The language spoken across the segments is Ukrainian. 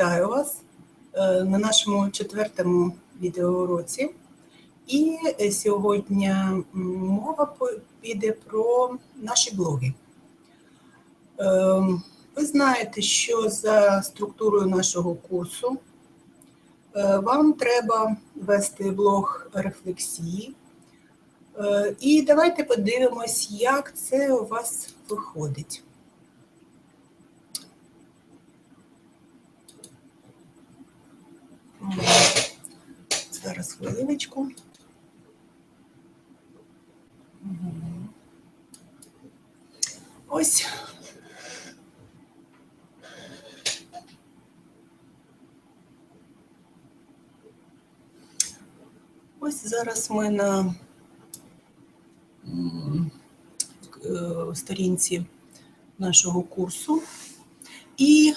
Вітаю вас е, на нашому четвертому відеоуроці. І е, сьогодні мова піде про наші блоги. Е, Ви знаєте, що за структурою нашого курсу вам треба вести блог рефлексії. І давайте подивимось, як це у вас виходить. Зараз хвилиночку. Ось. Ось зараз ми на е, сторінці нашого курсу. І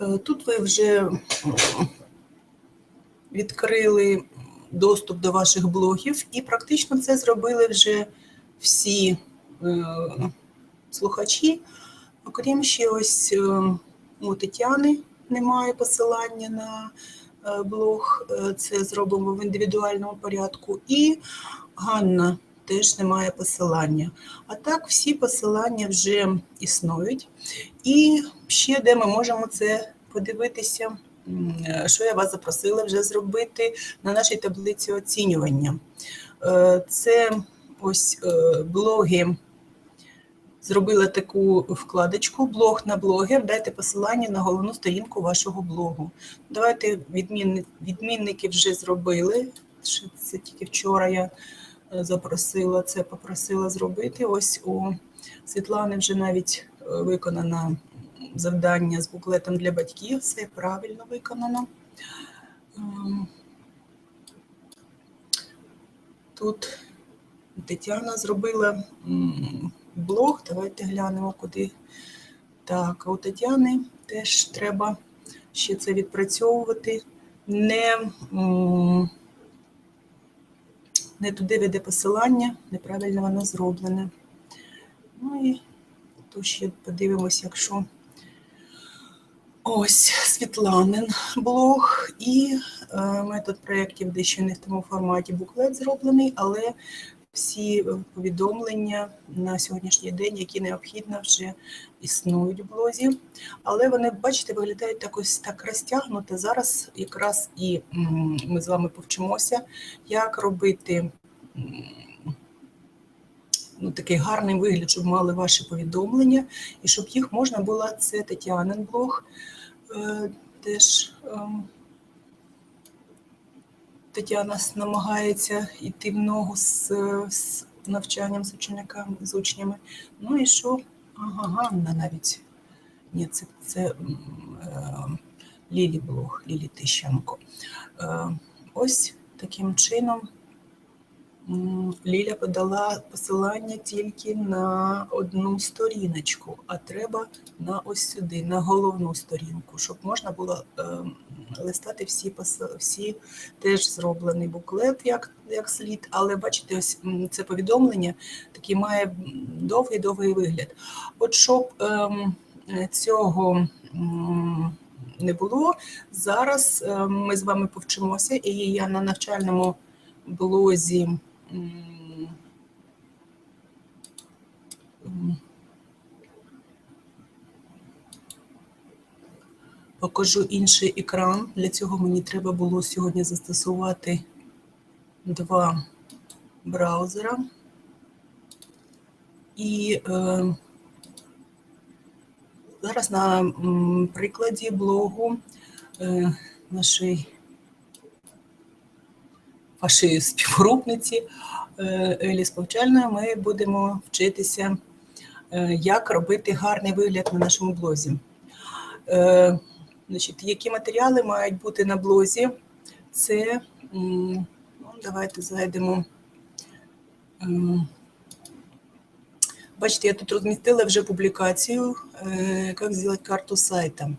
е, тут ви вже відкрили доступ до ваших блогів, і практично це зробили вже всі е, слухачі. Окрім ще ось е, у Тетяни немає посилання на е, блог, е, це зробимо в індивідуальному порядку. І Ганна теж немає посилання. А так всі посилання вже існують. І ще де ми можемо це подивитися, що я вас запросила вже зробити на нашій таблиці оцінювання. Е, Це ось е, блоги. Зробила таку вкладочку блог на блогер. Дайте посилання на головну сторінку вашого блогу. Давайте відмінни- відмінники вже зробили. Це тільки вчора я е, запросила це, попросила зробити. Ось у Світлани вже навіть виконано завдання з буклетом для батьків. Все правильно виконано. Ем, Тут Тетяна зробила блог. Давайте глянемо, куди. Так, у Тетяни теж треба ще це відпрацьовувати. Не, не туди веде посилання, неправильно воно зроблене. Ну і то ще подивимось, якщо ось Світланин блог і е, метод проєктів дещо не в тому форматі буклет зроблений, але всі повідомлення на сьогоднішній день, які необхідно, вже існують в блозі. Але вони, бачите, виглядають так ось так розтягнуто. Зараз якраз і ми з вами повчимося, як робити ну, такий гарний вигляд, щоб мали ваші повідомлення, і щоб їх можна було, це Тетянин блог. е, Теж ем, Тетяна намагається йти в ногу з, з навчанням з учениками, з учнями. Ну і що? Ага, Ганна навіть. Ні, це, це е, Лілі Блог, Лілі Тищенко. Е, ось таким чином Ліля подала посилання тільки на одну сторіночку, а треба на ось сюди, на головну сторінку, щоб можна було е, листати всі, всі теж зроблений буклет як, як слід, але бачите, ось це повідомлення таке має довгий-довгий вигляд. От щоб ем, е, цього м, не було, зараз е, ми з вами повчимося, і я на навчальному блозі. Покажу інший екран. Для цього мені треба було сьогодні застосувати два браузера. І е, зараз на прикладі блогу е, нашої вашої співгрупниці е, Елі Сповчальної ми будемо вчитися, е, як робити гарний вигляд на нашому блозі. Е, Значить, які матеріали мають бути на блозі? Це ну, давайте зайдемо. Ем, Бачите, я тут розмістила вже публікацію, е, як зробити карту сайта.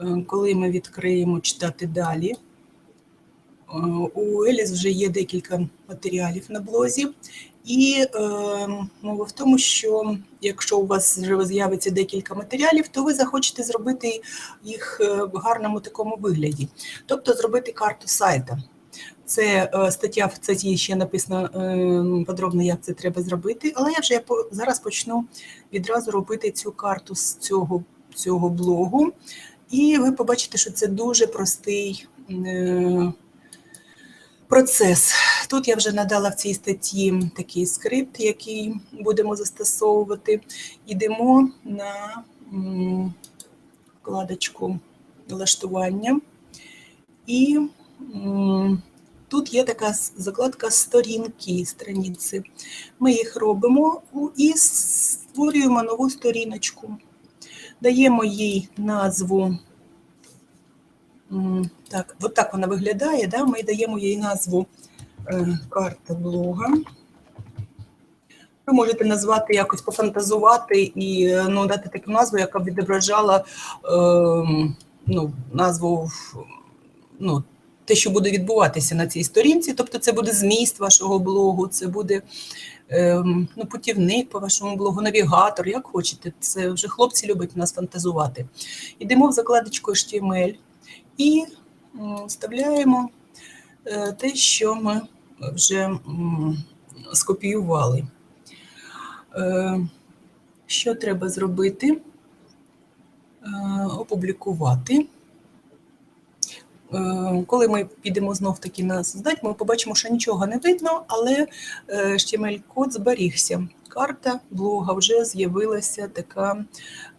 Е, Коли ми відкриємо читати далі, у Еліс вже є декілька матеріалів на блозі, і е, мова в тому, що якщо у вас вже з'явиться декілька матеріалів, то ви захочете зробити їх е, в гарному такому вигляді, тобто зробити карту сайта. Це е, стаття в статті ще написано е, подробно, як це треба зробити, але я вже зараз почну відразу робити цю карту з цього, цього блогу, і ви побачите, що це дуже простий. Процес. Тут я вже надала в цій статті такий скрипт, який будемо застосовувати. Йдемо на вкладочку налаштування. І тут є така закладка сторінки, страниці. Ми їх робимо і створюємо нову сторіночку. Даємо їй назву. Так, от так вона виглядає. Да? Ми даємо їй назву е, карта блога. Ви можете назвати якось пофантазувати і е, ну, дати таку назву, яка відображала е, ну, назву ну, те, що буде відбуватися на цій сторінці. Тобто це буде зміст вашого блогу, це буде е, ну, путівник по вашому блогу, навігатор, як хочете. Це вже хлопці люблять у нас фантазувати. Йдемо в закладочку HTML і вставляємо е, те, що ми вже скопіювали. Е, Що треба зробити? Е, Опублікувати. Коли ми підемо знов таки на создать, ми побачимо, що нічого не видно, але е, HTML-код зберігся. Карта блога вже з'явилася така е,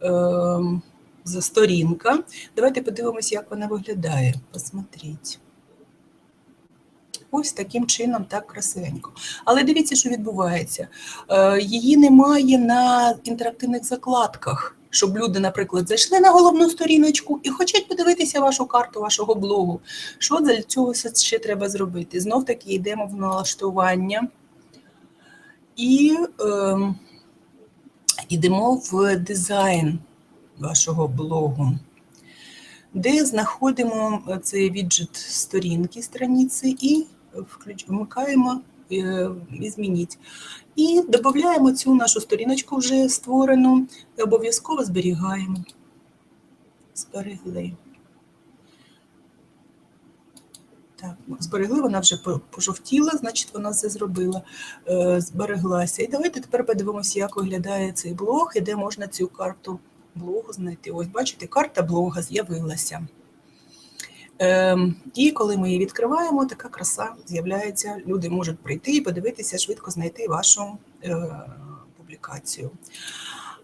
за сторінка. Давайте подивимося, як вона виглядає. Посмотріть. Ось таким чином, так красивенько. Але дивіться, що відбувається. Е, Її немає на інтерактивних закладках, щоб люди, наприклад, зайшли на головну сторіночку і хочуть подивитися вашу карту вашого блогу. Що для цього ще треба зробити? Знов таки йдемо в налаштування і е, йдемо в дизайн вашого блогу, де знаходимо цей віджит сторінки, страниці і вмикаємо е, змініть. І додаємо цю нашу сторіночку вже створену обов'язково зберігаємо. Зберегли. Так, ну, зберегли, вона вже пожовтіла, значить вона все зробила, е, збереглася. І давайте тепер подивимося, як виглядає цей блог і де можна цю карту блогу знайти. Ось, бачите, карта блога з'явилася. Ем, і коли ми її відкриваємо, така краса з'являється. Люди можуть прийти і подивитися, швидко знайти вашу е, публікацію.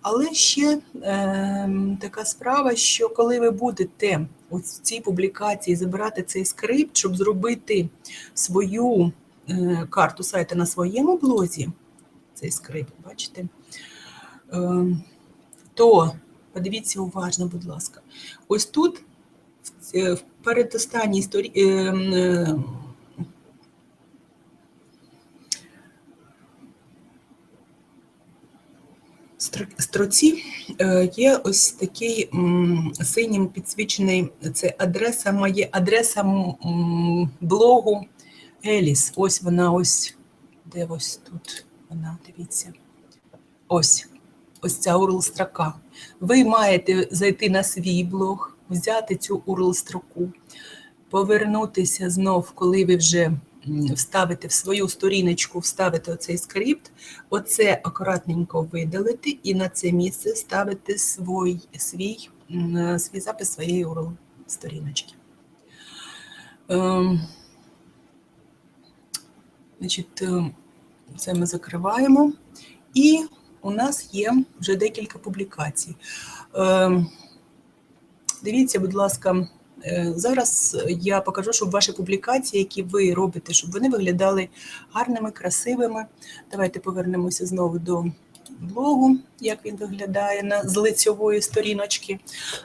Але ще ем, така справа, що коли ви будете в цій публікації забирати цей скрипт, щоб зробити свою е, карту сайту на своєму блозі, цей скрипт, бачите, ем, то подивіться уважно, будь ласка, ось тут е, в передостанній сторі... е, е, строці е, є ось такий синім підсвічений, це адреса моє, адреса блогу Еліс. Ось вона ось, де ось тут вона, дивіться. Ось, ось ця URL-строка. Ви маєте зайти на свій блог, взяти цю URL-строку, повернутися знов, коли ви вже вставите в свою сторіночку, вставите оцей скрипт, оце акуратненько видалити і на це місце ставити свій, свій, свій запис своєї URL-сторіночки. Ем, Значить, е, це ми закриваємо. І у нас є вже декілька публікацій. Ем, Дивіться, будь ласка, е, зараз я покажу, щоб ваші публікації, які ви робите, щоб вони виглядали гарними, красивими. Давайте повернемося знову до блогу, як він виглядає на з лицьової сторіночки.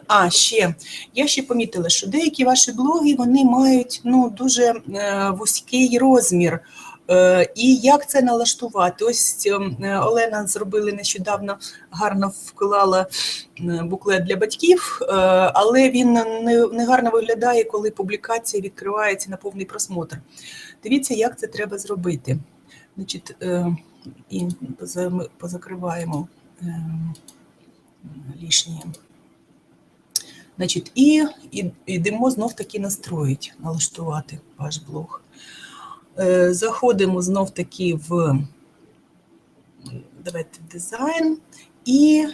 А ще я ще помітила, що деякі ваші блоги вони мають ну дуже е, вузький розмір. Е, І як це налаштувати? Ось ем, е, Олена зробили нещодавно, гарно вклала е, буклет для батьків, е, але він не, гарно виглядає, коли публікація відкривається на повний просмотр. Дивіться, як це треба зробити. Значить, е, і позакриваємо е, лишнє. Значить, і йдемо знов таки настроїть, налаштувати ваш блог. Е, Заходимо знов таки в давайте дизайн. І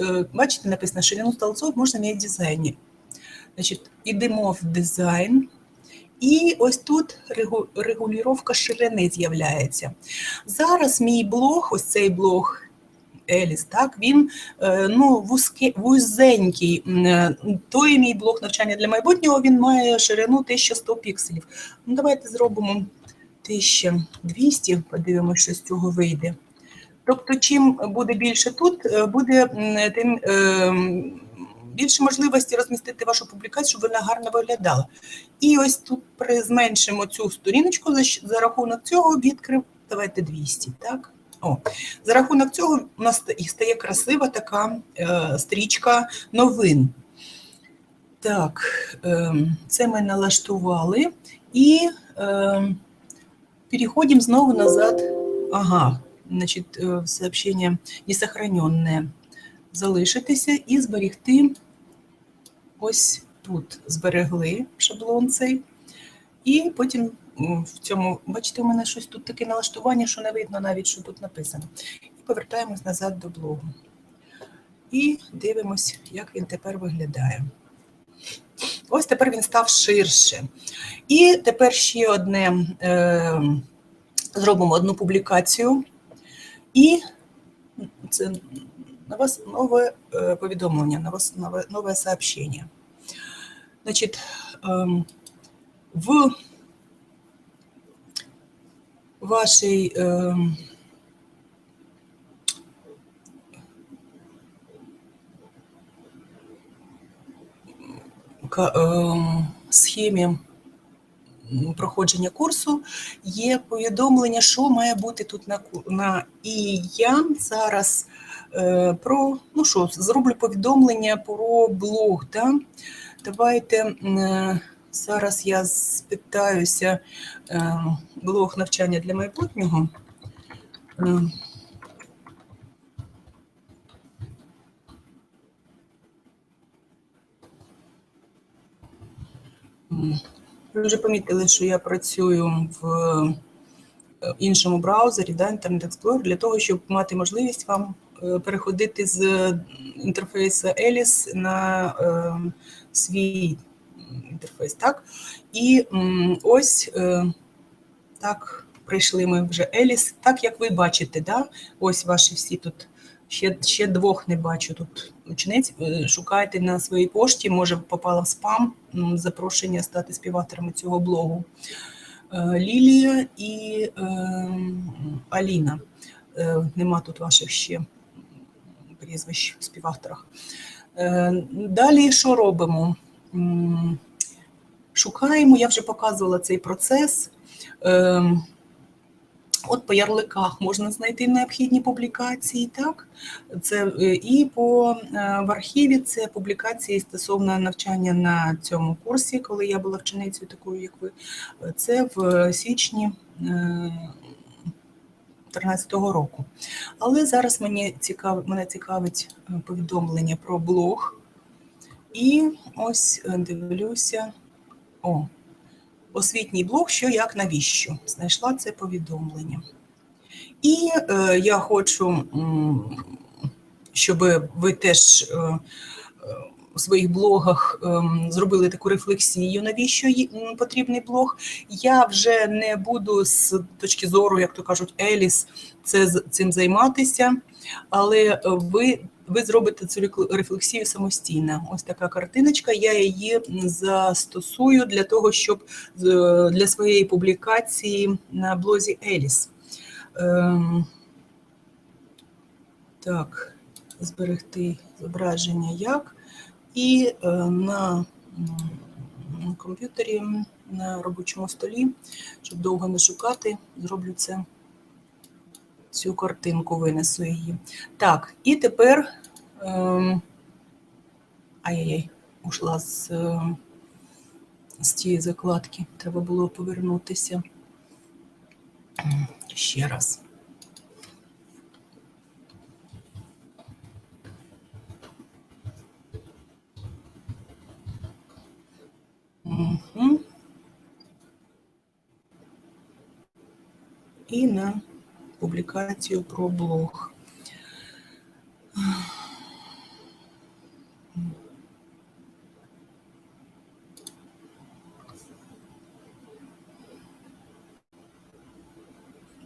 е, бачите, написано ширину столбцов можна мати в дизайні. Значить, йдемо в дизайн. І ось тут регу- регулювання ширини з'являється. Зараз мій блог, ось цей блог Еліс, так, він е, ну, вузенький. Той мій блог навчання для майбутнього він має ширину 1100 пікселів. Ну, давайте зробимо 1200, подивимося, що з цього вийде. Тобто, чим буде більше тут, е, буде тим е, більше можливості розмістити вашу публікацію, щоб вона гарно виглядала. І ось тут зменшимо цю сторіночку за, рахунок цього відкрив. Давайте 200, так? О, за рахунок цього у нас стає красива така е, стрічка новин. Так, е, це ми налаштували. І е, переходимо знову назад. Ага, значить, е, сообщення несохраненне. Залишитися і зберегти. Ось тут зберегли шаблон цей. І потім в цьому, бачите, у мене щось тут таке налаштування, що не видно навіть, що тут написано. І повертаємось назад до блогу. І дивимось, як він тепер виглядає. Ось тепер він став ширше. І тепер ще одне е, зробимо одну публікацію. І це на вас нове е, повідомлення, на вас нове, нове сообщення. Значить, ем, в вашій ем, схемі проходження курсу є повідомлення, що має бути тут на, на і я зараз е, про ну що, зроблю повідомлення про блог. Да? Давайте е, зараз я спитаюся е, блог навчання для майбутнього. Е, Ви вже помітили, що я працюю в е, іншому браузері, да, Internet Explorer, для того, щоб мати можливість вам е, переходити з інтерфейсу Alice на е, свій інтерфейс. Так? І ось е, так прийшли ми вже Alice. Так як ви бачите, да? ось ваші всі тут. Ще, ще двох не бачу тут учениць. Е, Шукайте на своїй пошті, може попала в спам запрошення стати співавторами цього блогу. Е, Лілія і е, Аліна. Е, Нема тут ваших ще прізвищ в співавторах. Е, Далі що робимо? Шукаємо, я вже показувала цей процес. Е, От по ярликах можна знайти необхідні публікації, так? Це е, і по е, в архіві це публікації стосовно навчання на цьому курсі, коли я була вченицею такою, як ви. Це в січні 2013 року. Але зараз мені цікав, мене цікавить е, повідомлення про блог. І ось е, дивлюся. О, освітній блог, що як навіщо. Знайшла це повідомлення. І е, я хочу, щоб ви теж е, е, у своїх блогах ем, зробили таку рефлексію, навіщо потрібний блог. Я вже не буду з точки зору, як то кажуть, Еліс, це цим займатися, але е, ви. Ви зробите цю рефлексію самостійно. Ось така картиночка. Я її застосую для того, щоб для своєї публікації на блозі Еліс. Ем, так, зберегти зображення як. І е, на комп'ютері на робочому столі, щоб довго не шукати, зроблю це. Цю картинку винесу її. Так, і тепер. Ем, ай-яй-яй, ушла з, е, з тієї закладки. Треба було повернутися. Ще раз. Мгм. І на публікацію про блог.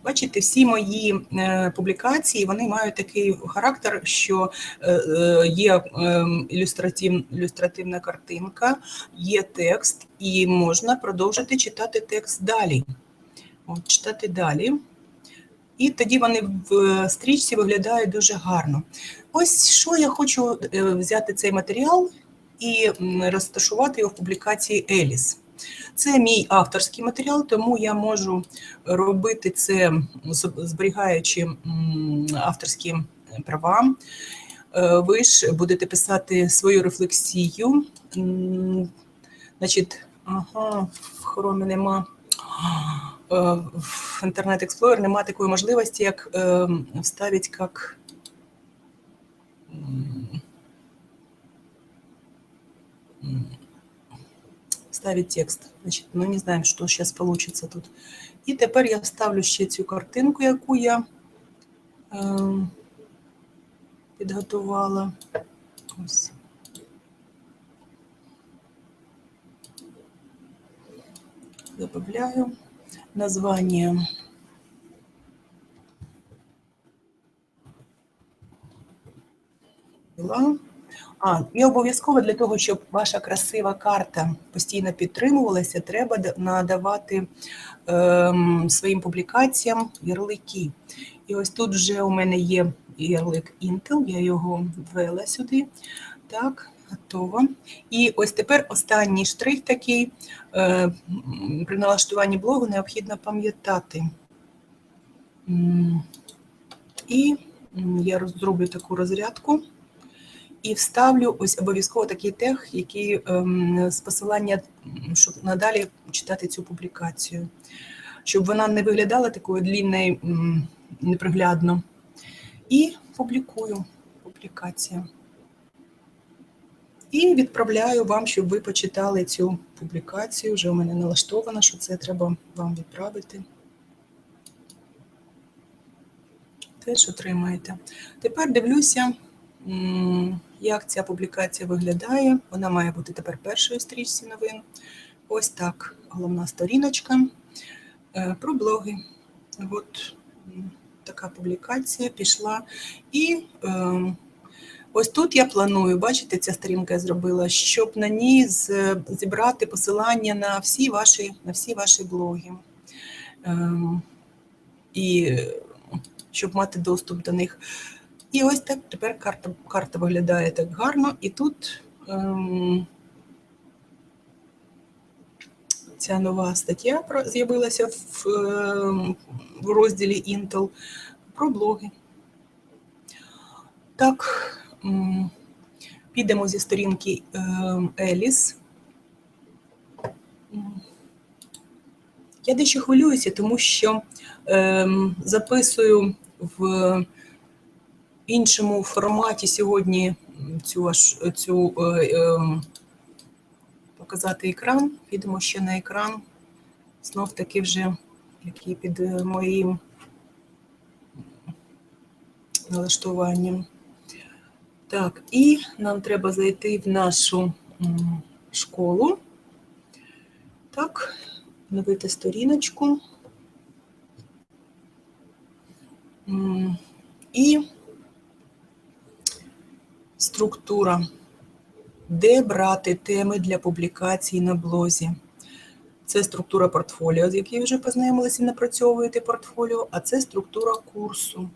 Бачите, всі мої е, публікації вони мають такий характер, що е, е, є е, ілюстратив, ілюстративна картинка, є текст, і можна продовжити читати текст далі. От, читати далі. І тоді вони в стрічці виглядають дуже гарно. Ось що я хочу е, взяти цей матеріал і розташувати його в публікації Еліс. Це мій авторський матеріал, тому я можу робити це, зберігаючи авторські права. Е, Ви ж будете писати свою рефлексію. Значить, ага, в Chrome нема. Е, В Internet Explorer нема такої можливості, як е, вставити як. м, м, ставить текст. Значить, ну не знаємо, що зараз получится тут. І тепер я вставлю ще цю картинку, яку я е, підготувала. Ось. Добавляю название. А, і обов'язково для того, щоб ваша красива карта постійно підтримувалася, треба надавати ем, своїм публікаціям ярлики. І ось тут вже у мене є ярлик Intel, я його ввела сюди. Так, готово. І ось тепер останній штрих такий. Е, при налаштуванні блогу необхідно пам'ятати. І я зроблю таку розрядку. І вставлю ось обов'язково такий тег, який ем, з посилання, щоб надалі читати цю публікацію, щоб вона не виглядала такою длінною, неприглядно. І публікую публікацію. І відправляю вам, щоб ви почитали цю публікацію. Вже у мене налаштовано, що це треба вам відправити. Теж отримаєте. Тепер дивлюся, як ця публікація виглядає. Вона має бути тепер першою стрічці новин. Ось так, головна сторіночка е, про блоги. От така публікація пішла. І е, ось тут я планую, бачите, ця сторінка я зробила, щоб на ній зібрати посилання на всі ваші, на всі ваші блоги. Ем, І щоб мати доступ до них. І ось так тепер карта, карта виглядає так гарно. І тут ем, ця нова стаття з'явилася в, в розділі Intel про блоги. Так, підемо зі сторінки ем, Еліс. Я дещо хвилююся, тому що ем, записую в іншому форматі сьогодні цю, цю е, показати екран. Підемо ще на екран. Знов таки вже який під е, моїм налаштуванням. Так, і нам треба зайти в нашу школу. Так, новити сторіночку. І структура. Де брати теми для публікацій на блозі? Це структура портфоліо, з якою вже познайомилися і напрацьовуєте портфоліо, а це структура курсу.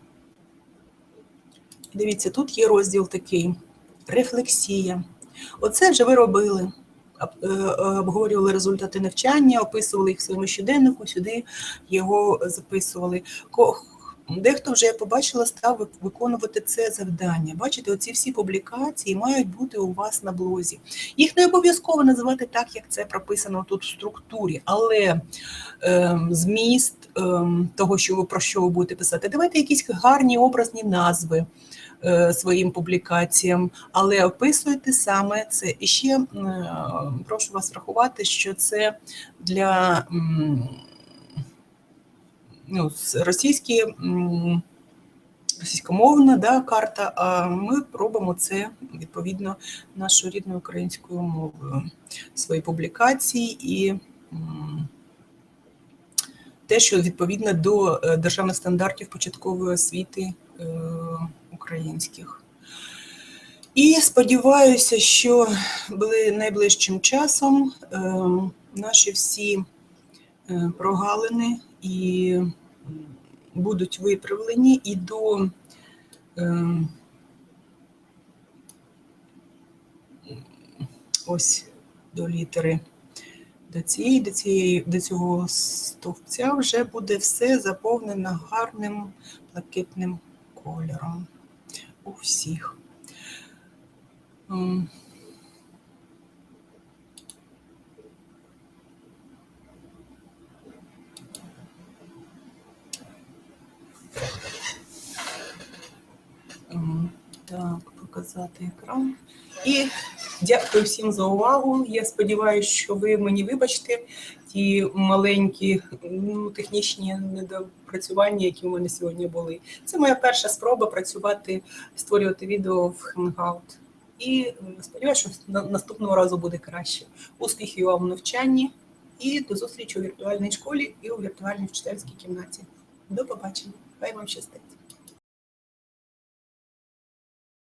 Дивіться, тут є розділ такий рефлексія. Оце вже ви робили. е, обговорювали результати навчання, описували їх в своєму щоденнику, сюди його записували. Дехто вже я побачила, став виконувати це завдання. Бачите, оці всі публікації мають бути у вас на блозі. Їх не обов'язково називати так, як це прописано тут в структурі, але ем, зміст ем, того, що ви про що ви будете писати, давайте якісь гарні образні назви е, своїм публікаціям, але описуйте саме це. І ще е, прошу вас врахувати, що це для ну, російські. Російськомовна да, карта, а ми робимо це відповідно нашою рідною українською мовою. Свої публікації і те, що відповідно до е, державних стандартів початкової освіти е, українських. І сподіваюся, що найближчим часом е, наші всі прогалини і будуть виправлені і до е, ось до літери до цієї, до цієї, до цього стовпця вже буде все заповнено гарним блакитним кольором у всіх. М. М, Так, показати екран. І дякую всім за увагу. Я сподіваюся, що ви мені вибачите ті маленькі ну, технічні недопрацювання, які у мене сьогодні були. Це моя перша спроба працювати, створювати відео в Hangout. І сподіваюся, що наступного разу буде краще. Успіхів вам в навчанні і до зустрічі у віртуальній школі і у віртуальній вчительській кімнаті. До побачення. Хай вам щастить.